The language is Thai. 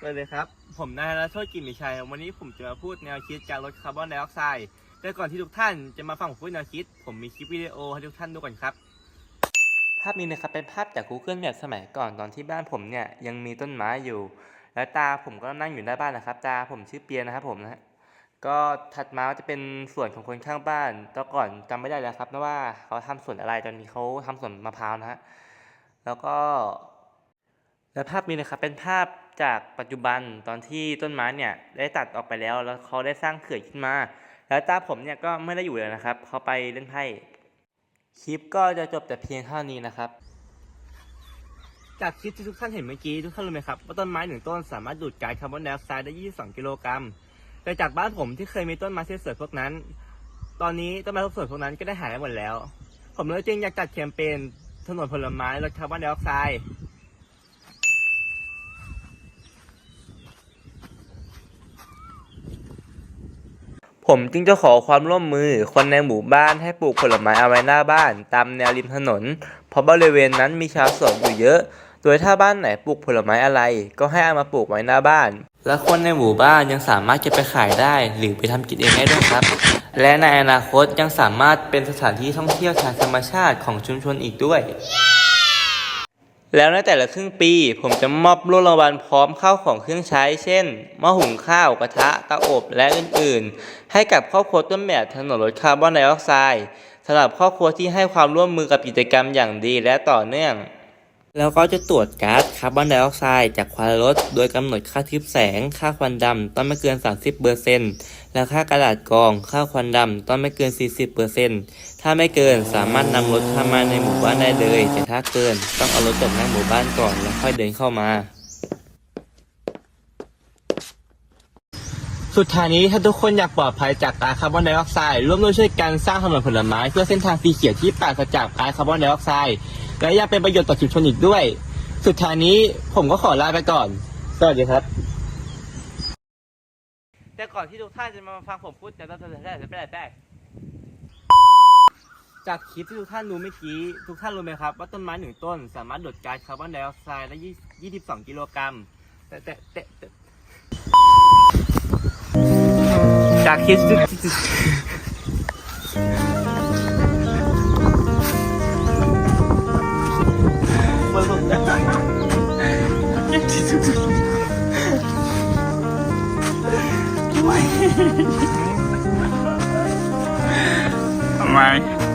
สวัสดีครับ ผมนายธนโชติกิมมิชัย วันนี้ผมจะมาพูดแนวคิดการลดคาร์บอนไดออกไซด์ แต่ก่อนที่ทุกท่านจะมาฟังผมพูดแนวคิด ผมมีคลิปวิดีโอให้ทุกท่านดูก่อนครับ ภาพนี้นะครับเป็นภาพจาก Google Map สมัยก่อนตอนที่บ้านผมเนี่ยยังมีต้นไม้อยู่ แล้วตาผมก็นั่งอยู่หน้าบ้านนะครับ ตาผมชื่อเปียนะครับผมนะฮะก็ถัดมาจะเป็นส่วนของคนข้างบ้านแต่ก่อนจำไม่ได้แล้วครับนะว่าเขาทำสวนอะไรตอนนี้เขาทำสวนมะพร้าวนะฮะ แล้วก็ และภาพนี้นะครับเป็นภาพจากปัจจุบันตอนที่ต้นไม้เนี่ยได้ตัดออกไปแล้ว แล้วเขาได้สร้างเขื่อนขึ้นมา แล้วตาผมเนี่ยก็ไม่ได้อยู่เลยนะครับเขาไปเล่นไพ่คลิปก็จะจบแต่เพียงเท่านี้นะครับ จากคลิปที่ทุกท่านเห็นเมื่อกี้ทุกท่านรู้ไหมครับว่าต้นไม้หนึ่งต้นสามารถดูดก๊าซคาร์บอนไดออกไซด์ได้ 22 กิโลกรัมแต่จากบ้านผมที่เคยมีต้นไม้สวยพวกนั้น ตอนนี้ต้นไม้สวยพวกนั้นก็ได้หายไปหมดแล้ว ผมเลยจึงอยากจัดแคมเปญถนนผลไม้ลดคาร์บอนไดออกไซด์ ผมจึงจะขอความร่วมมือคนในหมู่บ้านให้ปลูกผลไม้เอาไว้หน้าบ้าน ตามแนวริมถนน เพราะบริเวณนั้นมีชาวสวนอยู่เยอะ โดยถ้าบ้านไหนปลูกผลไม้อะไร ก็ให้เอามาปลูกไว้หน้าบ้าน และคนในหมู่บ้านยังสามารถเก็บไปขายได้ หรือไปทำกินเองได้ด้วยครับ และในอนาคตยังสามารถเป็นสถานที่ท่องเที่ยวทางธรรมชาติของชุมชนอีกด้วย แล้วในแต่ละครึ่งปี ผมจะมอบโล่รางวัลพร้อมข้าวของเครื่องใช้ เช่นหม้อหุงข้าวกระทะเตาอบและอื่นๆ ให้กับครอบครัวต้นแบบถนนลดคาร์บอนไดออกไซด์สำหรับครอบครัวที่ให้ความร่วมมือกับกิจกรรมอย่างดีและต่อเนื่อง แล้วก็จะตรวจก๊าซคาร์บอนไดออกไซด์จากควันรถ โดยกำหนดค่าทึบแสง ค่าควันดำต้องไม่เกิน 30เปอร์เซ็นต์และค่ากระดาษกรอง ค่าควันดำต้องไม่เกิน 40เปอร์เซ็นต์ถ้าไม่เกินสามารถนำรถเข้ามาในหมู่บ้านได้เลย แต่ถ้าเกินต้องเอารถจอดหน้าหมู่บ้านก่อนแล้วค่อยเดินเข้ามา สุดท้ายนี้ถ้าทุกคนอยากปลอดภัยจากก๊าซคาร์บอนไดออกไซด์ร่วมด้วยช่วยกันสร้างถนนผลไม้ เพื่อเส้นทางสีเขียวที่ปราศจากก๊าซคาร์บอนไดออกไซด์และยังเป็นประโยชน์ต่อชุมชนอีกด้วย สุดท้ายนี้ผมก็ขอลาไปก่อน สวัสดีครับ แต่ก่อนที่ทุกท่านจะมาฟังผมพูดจะต้องจะได้จะไปไหนแป๊กจากคลิปที่ทุกท่านรู้เมื่อกี้ ทุกท่านรู้ไหมครับว่าต้นไม้หนึ่งต้น สามารถดูดก๊าซคาร์บอนไดออกไซด์ได้ยี่สิบสองกิโลกรัมแต่แต่แต่ Herkes titiz. Bye.